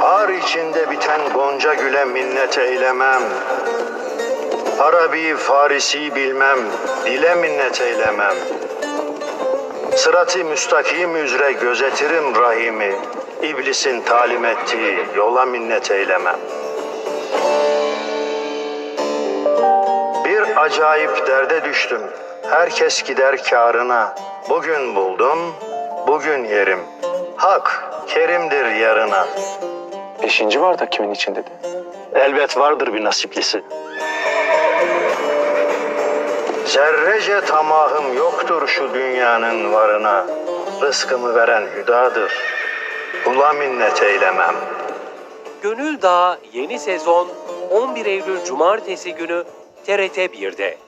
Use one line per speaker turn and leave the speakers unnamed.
Har içinde biten gonca güle minnet eylemem. Arabi, Farisi bilmem, dile minnet eylemem. Sıratı müstakim üzere gözetirim rahimi. İblisin talim ettiği yola minnet eylemem. Bir acayip derde düştüm. Herkes gider kârına. Bugün buldum, bugün yerim. Hak, kerimdir yarına.
Beşinci bardak kimin için dedi?
Elbet vardır bir nasiplisi. Zerrece tamahım yoktur şu dünyanın varına. Rızkımı veren hüdadır. Kula minnet eylemem.
Gönül Dağı yeni sezon 11 Eylül Cumartesi günü TRT 1'de.